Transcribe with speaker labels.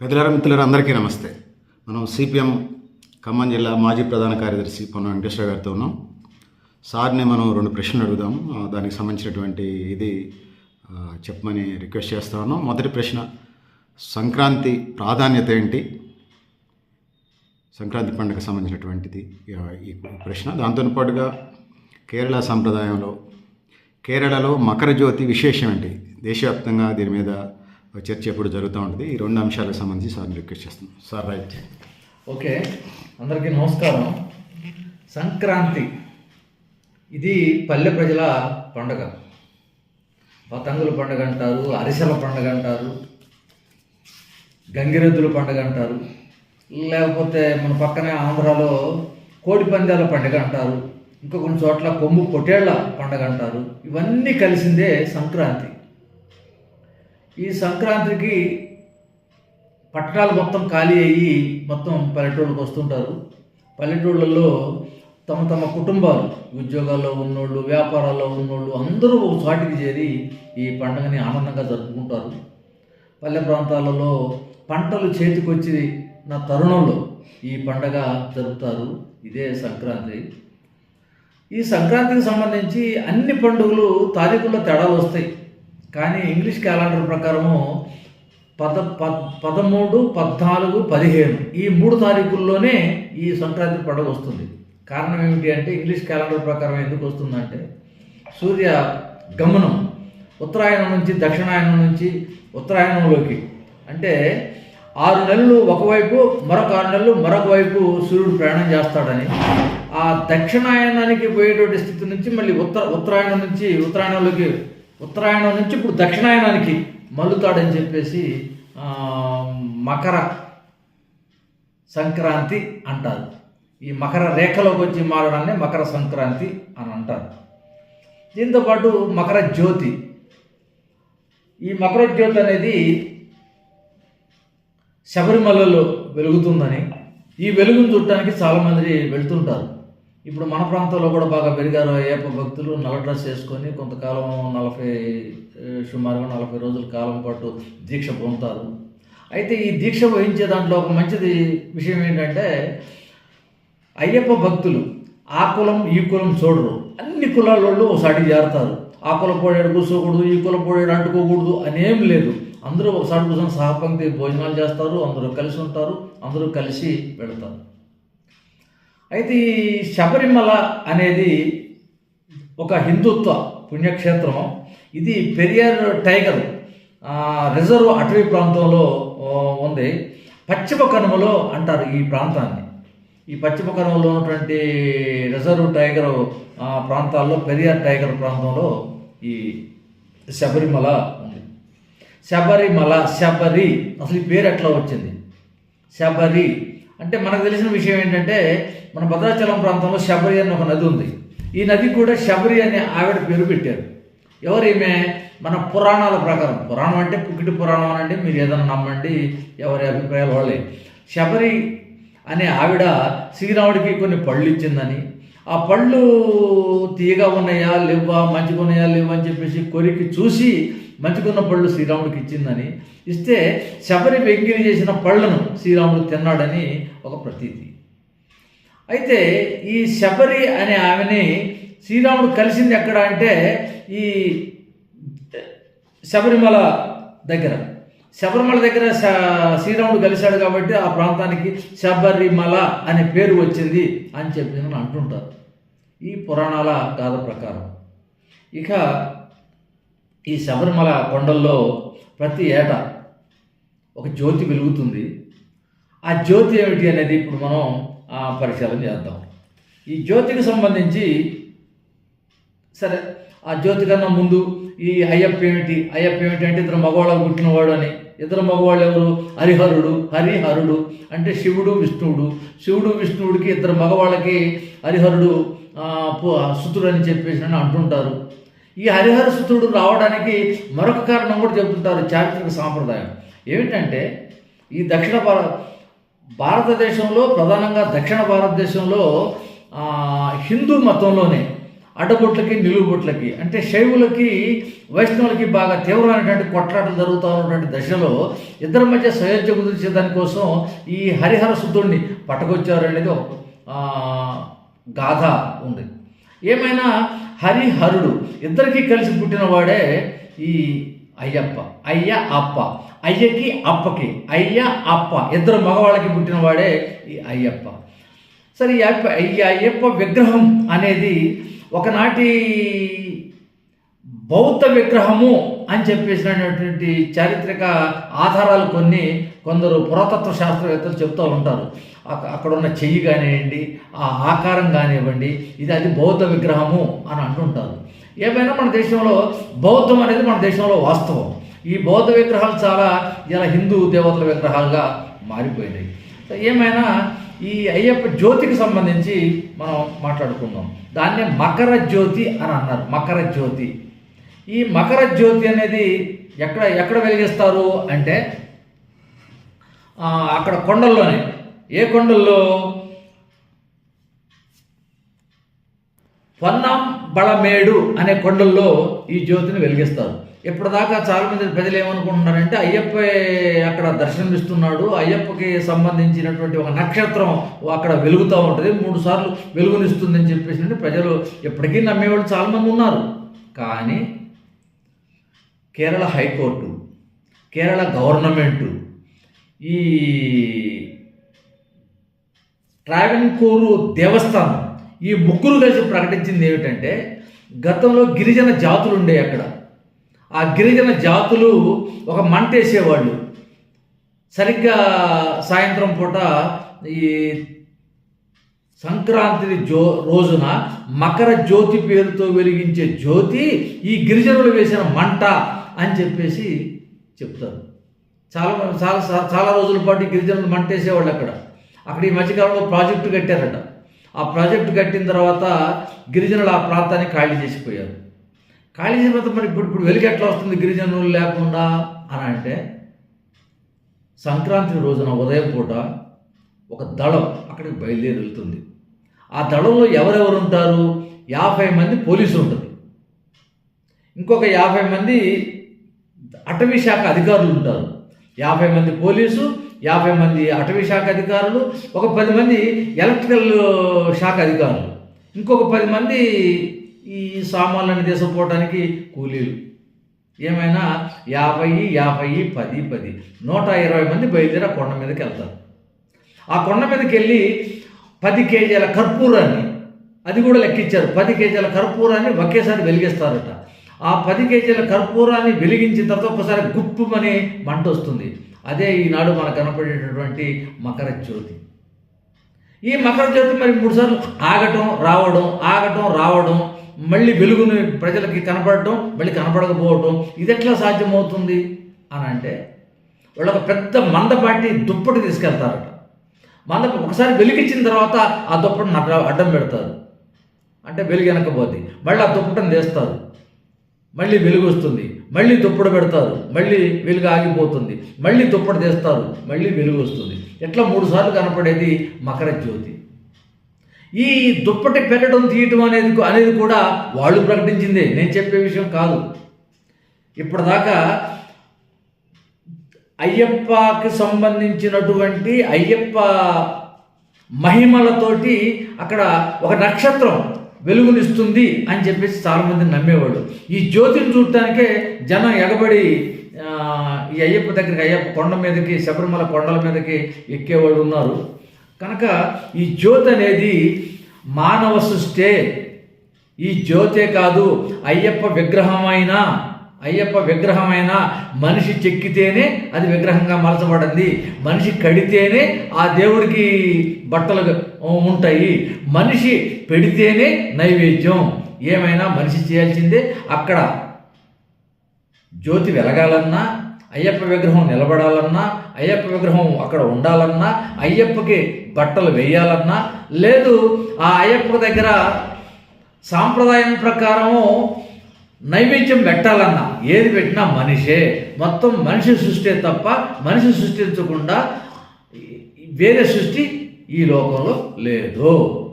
Speaker 1: పెదలారా మిత్రులారా అందరికీ నమస్తే. మనం సిపిఎం ఖమ్మం జిల్లా మాజీ ప్రధాన కార్యదర్శి పొన్న వెంకటేశ్వర గారితో ఉన్నాం. సార్ని మనం రెండు ప్రశ్నలు అడుగుదాం. దానికి సంబంధించినటువంటి ఇది చెప్పమని రిక్వెస్ట్ చేస్తా ఉన్నాం. మొదటి ప్రశ్న సంక్రాంతి ప్రాధాన్యత ఏంటి? సంక్రాంతి పండుగకు సంబంధించినటువంటిది ఈ ప్రశ్న. దాంతో పాటుగా కేరళ సంప్రదాయంలో కేరళలో మకర జ్యోతి విశేషం ఏంటి? దేశవ్యాప్తంగా దీని మీద చర్చ ఎప్పుడు జరుగుతూ ఉంటుంది. ఈ రెండు అంశాలకు సంబంధించి సార్ని రిక్వెస్ట్ చేస్తున్నాం. Sir right.
Speaker 2: ఓకే. అందరికీ నమస్కారం. సంక్రాంతి. ఇది పల్లె ప్రజల పండుగ. పతంగుల పండుగ అంటారు అరిసెల పండుగ అంటారు గంగిరెద్దుల పండుగ అంటారు లేకపోతే మన పక్కనే ఆంధ్రాలో కోడి పందాల పండుగ అంటారు ఇంకా కొన్ని చోట్ల కొమ్ము పొటేళ్ళ పండుగ అంటారు. ఇవన్నీ కలిసిందే సంక్రాంతి. ఈ సంక్రాంతికి పట్టణాలు మొత్తం ఖాళీ అయ్యి మొత్తం పల్లెటూళ్ళకి వస్తుంటారు. పల్లెటూళ్ళల్లో తమ తమ కుటుంబాలు ఉద్యోగాల్లో ఉన్నోళ్ళు వ్యాపారాల్లో ఉన్నోళ్ళు అందరూ ఒక చాటికి చేరి ఈ పండుగని ఆనందంగా జరుపుకుంటారు. పల్లె ప్రాంతాలలో పంటలు చేతికొచ్చి నా తరుణంలో ఈ పండగ జరుపుతారు. ఇదే సంక్రాంతి. ఈ సంక్రాంతికి సంబంధించి అన్ని పండుగలు తారీఖుల్లో తేడాలు వస్తాయి. కానీ ఇంగ్లీష్ క్యాలెండర్ ప్రకారము పద పద్ పదమూడు పద్నాలుగు పదిహేను ఈ మూడు తారీఖుల్లోనే ఈ సంక్రాంతి పండుగ వస్తుంది. కారణం ఏమిటి అంటే ఇంగ్లీష్ క్యాలెండర్ ప్రకారం ఎందుకు వస్తుందంటే సూర్య గమనం ఉత్తరాయణం నుంచి దక్షిణాయనం నుంచి ఉత్తరాయణంలోకి. అంటే ఆరు నెలలు ఒకవైపు మరొక ఆరు నెలలు మరొక వైపు సూర్యుడు ప్రయాణం చేస్తాడని ఆ దక్షిణాయనానికి పోయేటువంటి స్థితి నుంచి మళ్ళీ ఉత్తర ఉత్తరాయణం నుంచి ఉత్తరాయణంలోకి ఉత్తరాయణం నుంచి ఇప్పుడు దక్షిణాయనానికి మల్లుతాడని చెప్పేసి మకర సంక్రాంతి అంటారు. ఈ మకర రేఖలోకి వచ్చి మారడాన్ని మకర సంక్రాంతి అని అంటారు. దీంతోపాటు మకర జ్యోతి. ఈ మకర జ్యోతి అనేది శబరిమలలో వెలుగుతుందని ఈ వెలుగును చూడటానికి చాలామంది వెళ్తుంటారు. ఇప్పుడు మన ప్రాంతంలో కూడా బాగా పెరిగారు. అయ్యప్ప భక్తులు నల్ల డ్రెస్ వేసుకొని కొంతకాలం నలభై సుమారుగా నలభై రోజుల కాలం పాటు దీక్ష పొందుతారు. అయితే ఈ దీక్ష వహించే దాంట్లో ఒక మంచిది విషయం ఏంటంటే అయ్యప్ప భక్తులు ఆ కులం ఈ కులం చూడరు. అన్ని కులాల వాళ్ళు ఒకసారి చేరతారు ఆ కుల పోయాడు కూర్చోకూడదు ఈ కుల పోయాడు అంటుకోకూడదు అనేం లేదు. అందరూ ఒకసారి కూర్చొని సహపంక్తి భోజనాలు చేస్తారు అందరూ కలిసి ఉంటారు అందరూ కలిసి వెళతారు. అయితే ఈ శబరిమల అనేది ఒక హిందుత్వ పుణ్యక్షేత్రం ఇది పెరియార్ టైగర్ రిజర్వ్ అటవీ ప్రాంతంలో ఉంది. పశ్చిమ కనుమలో అంటారు ఈ ప్రాంతాన్ని. ఈ పశ్చిమ కనుమలో ఉన్నటువంటి రిజర్వ్ టైగర్ ప్రాంతాల్లో పెరియార్ టైగర్ ప్రాంతంలో ఈ శబరిమల ఉంది. శబరిమల శబరి అసలు ఈ పేరు ఎట్లా వచ్చింది? శబరి అంటే మనకు తెలిసిన విషయం ఏంటంటే మన భద్రాచలం ప్రాంతంలో శబరి అని ఒక నది ఉంది. ఈ నది కూడా శబరి అనే ఆవిడ పేరు పెట్టారు. ఎవరు ఈమె మన పురాణాల ప్రకారం. పురాణం అంటే పుకిటి పురాణం అంటే మీరు ఏదైనా నమ్మండి ఎవరి అభిప్రాయాలు వాళ్ళే. శబరి అనే ఆవిడ శ్రీరాముడికి కొన్ని పళ్ళు ఇచ్చిందని. ఆ పళ్ళు తీయగా ఉన్నాయా లేవా మంచిగా ఉన్నాయా లేవా అని చెప్పేసి కొరికి చూసి మంచుకున్న పళ్ళు శ్రీరాముడికి ఇచ్చిందని. ఇస్తే శబరి వెంకిని చేసిన పళ్ళను శ్రీరాముడు తిన్నాడని ఒక ప్రతీతి. అయితే ఈ శబరి అనే ఆమెని శ్రీరాముడు కలిసింది ఎక్కడ అంటే ఈ శబరిమల దగ్గర. శబరిమల దగ్గర శ్రీరాముడు కలిశాడు కాబట్టి ఆ ప్రాంతానికి శబరిమల అనే పేరు వచ్చింది అని చెప్పి అంటుంటారు. ఈ పురాణాల గాథ ప్రకారం. ఇక ఈ శబరిమల కొండల్లో ప్రతి ఏటా ఒక జ్యోతి వెలుగుతుంది. ఆ జ్యోతి ఏమిటి అనేది ఇప్పుడు మనం పరిశీలన చేద్దాం. ఈ జ్యోతికి సంబంధించి సరే ఆ జ్యోతి కన్నా ముందు ఈ అయ్యప్ప ఏమిటి? అయ్యప్ప ఏమిటి అంటే ఇద్దరు మగవాళ్ళకు పుట్టినవాడు అని. ఇద్దరు మగవాళ్ళు ఎవరు? హరిహరుడు హరిహరుడు అంటే శివుడు విష్ణువుడు. శివుడు విష్ణువుడికి ఇద్దరు మగవాళ్ళకి హరిహరుడు సుతుడు అని చెప్పేసి అని అంటుంటారు. ఈ హరిహరసుతుడు రావడానికి మరొక కారణం కూడా చెబుతుంటారు చారిత్రక సాంప్రదాయం. ఏమిటంటే ఈ దక్షిణ భారత భారతదేశంలో ప్రధానంగా దక్షిణ భారతదేశంలో హిందూ మతంలోనే అడ్డబొట్లకి నిలువుబొట్లకి అంటే శైవులకి వైష్ణవులకి బాగా తీవ్రమైనటువంటి కొట్లాటలు జరుగుతూ ఉన్నటువంటి దశలో ఇద్దరి మధ్య సయోధ్య కుదిర్చే దానికోసం ఈ హరిహర శుద్ధుడిని పట్టుకొచ్చారు అనేది ఒక గాథ ఉంది. ఏమైనా హరిహరుడు. ఇద్దరికి కలిసి పుట్టినవాడే ఈ అయ్యప్ప. అయ్య అప్ప. అయ్యకి అప్పకి. అయ్య అప్ప. ఇద్దరు మగవాళ్ళకి పుట్టినవాడే ఈ అయ్యప్ప. సరే ఈ అయ్యప్ప ఈ అయ్యప్ప విగ్రహం అనేది ఒకనాటి బౌద్ధ విగ్రహము అని చెప్పేసినటువంటి చారిత్రక ఆధారాలు కొన్ని కొందరు పురాతత్వ శాస్త్రవేత్తలు చెప్తూ ఉంటారు అక్కడ ఉన్న చెయ్యి కానివ్వండి ఆ ఆకారం కానివ్వండి ఇది అది బౌద్ధ విగ్రహము అని అంటుంటారు. ఏమైనా మన దేశంలో బౌద్ధం అనేది మన దేశంలో వాస్తవం. ఈ బౌద్ధ విగ్రహాలు చాలా ఇలా హిందూ దేవతల విగ్రహాలుగా మారిపోయినాయి. ఏమైనా ఈ అయ్యప్ప జ్యోతికి సంబంధించి మనం మాట్లాడుకుందాం. దాన్నే మకర జ్యోతి అని అన్నారు. మకర జ్యోతి. ఈ మకర జ్యోతి అనేది ఎక్కడ ఎక్కడ వెలిగిస్తారు అంటే అక్కడ కొండల్లోనే. ఏ కొండల్లో? పొన్నం బళమేడు అనే కొండల్లో ఈ జ్యోతిని వెలిగిస్తారు. ఇప్పటిదాకా చాలామంది ప్రజలు ఏమనుకుంటున్నారంటే అయ్యప్ప అక్కడ దర్శనమిస్తున్నాడు అయ్యప్పకి సంబంధించినటువంటి ఒక నక్షత్రం అక్కడ వెలుగుతూ ఉంటుంది మూడు సార్లు వెలుగునిస్తుందని చెప్పేసి అంటే ప్రజలు ఎప్పటికీ నమ్మేవాళ్ళు చాలామంది ఉన్నారు. కానీ కేరళ హైకోర్టు కేరళ గవర్నమెంటు ఈ ట్రావెన్కోరు దేవస్థానం ఈ ముగ్గురు కలిసి ప్రకటించింది ఏమిటంటే గతంలో గిరిజన జాతులు ఉండే అక్కడ. ఆ గిరిజన జాతులు ఒక మంట వేసేవాళ్ళు. సరిగ్గా సాయంత్రం పూట ఈ సంక్రాంతి జో రోజున మకర జ్యోతి పేరుతో వెలిగించే జ్యోతి ఈ గిరిజనులు వేసిన మంట అని చెప్పేసి చెప్తారు. చాలా మంది- చాలా చాలా- రోజుల పాటు గిరిజనులు మంటేసేవాళ్ళు అక్కడ. అక్కడ ఈ మధ్యకాలంలో ప్రాజెక్టు కట్టారట. ఆ ప్రాజెక్టు కట్టిన తర్వాత గిరిజనులు ఆ ప్రాంతాన్ని ఖాళీ చేసిపోయారు. ఖాళీ చేసిన తర్వాత మరి ఇప్పుడు ఇప్పుడు వెలుగు ఎట్లా వస్తుంది గిరిజనులు లేకుండా అని అంటే సంక్రాంతి రోజున ఉదయం పూట ఒక దళం అక్కడికి బయలుదేరి వెళ్తుంది. ఆ దళంలో ఎవరెవరు ఉంటారు? యాభై మంది పోలీసు ఉంటుంది ఇంకొక యాభై మంది అటవీ శాఖ అధికారులు ఉంటారు. యాభై మంది పోలీసు యాభై మంది అటవీ శాఖ అధికారులు ఒక పది మంది ఎలక్ట్రికల్ శాఖ అధికారులు. ఇంకొక పది మంది ఈ సామాన్లను తీసుకుపోవడానికి కూలీలు. ఏమైనా యాభై యాభై పది పది నూట ఇరవై మంది బయలుదేరి ఆ కొండ మీదకి వెళ్తారు. ఆ కొండ మీదకి వెళ్ళి పది కేజీల కర్పూరాన్ని అది కూడా లెక్కించారు పది కేజీల కర్పూరాన్ని ఒకేసారి వెలిగిస్తారట. ఆ పది కేజీల కర్పూరాన్ని వెలిగించిన తర్వాత ఒకసారి గుప్పుమని మంట వస్తుంది. అదే ఈనాడు మనకు కనపడేటటువంటి మకర జ్యోతి. ఈ మకర జ్యోతి మరి మూడుసార్లు ఆగటం రావడం ఆగటం రావడం మళ్ళీ వెలుగుని ప్రజలకి కనపడటం మళ్ళీ కనపడకపోవటం ఇది ఎట్లా సాధ్యమవుతుంది? అని అంటే వాళ్ళు ఒక పెద్ద మందపాటి దుప్పటి తీసుకెళ్తారట. మంద ఒకసారి వెలిగించిన తర్వాత ఆ దుప్పటిని అడ్డం పెడతారు. అంటే వెలుగు వెనకపోద్ది మళ్ళీ ఆ దుప్పటిని తీస్తారు. మళ్ళీ వెలుగు వస్తుంది. మళ్ళీ దుప్పటి పెడతారు. మళ్ళీ వెలుగు ఆగిపోతుంది. మళ్ళీ దుప్పటి తీస్తారు. మళ్ళీ వెలుగు వస్తుంది. ఎట్లా మూడుసార్లు కనపడేది? మకర జ్యోతి. ఈ దుప్పటి పెట్టడం తీయటం అనేది అనేది కూడా వాళ్ళు ప్రకటించిందే. నేను చెప్పే విషయం కాదు. ఇప్పటిదాకా అయ్యప్పకి సంబంధించినటువంటి అయ్యప్ప మహిమలతోటి అక్కడ ఒక నక్షత్రం వెలుగునిస్తుంది అని చెప్పేసి చాలామంది నమ్మేవాడు ఈ జ్యోతిని చూడటానికే జనం ఎగబడి ఈ అయ్యప్ప దగ్గరికి అయ్యప్ప కొండ మీదకి శబరిమల కొండల మీదకి ఎక్కేవాళ్ళు ఉన్నారు. కనుక ఈ జ్యోతి అనేది మానవ సృష్టే. ఈ జ్యోతే కాదు అయ్యప్ప విగ్రహమైన అయ్యప్ప విగ్రహమైన మనిషి చెక్కితేనే అది విగ్రహంగా మలచబడింది. మనిషి కడితేనే ఆ దేవుడికి బట్టలు ఉంటాయి. మనిషి పెడితేనే నైవేద్యం. ఏమైనా మనిషి చేయాల్సిందే. అక్కడ జ్యోతి వెలగాలన్నా అయ్యప్ప విగ్రహం నిలబడాలన్నా అయ్యప్ప విగ్రహం అక్కడ ఉండాలన్నా అయ్యప్పకి బట్టలు వేయాలన్నా లేదు ఆ అయ్యప్ప దగ్గర సాంప్రదాయం ప్రకారము నైవేద్యం పెట్టాలన్నా ఏది పెట్టినా మనిషే. మొత్తం మనిషి సృష్టి తప్ప మనిషి సృష్టించకుండా వేరే సృష్టి ఈ లోకంలో లేదు.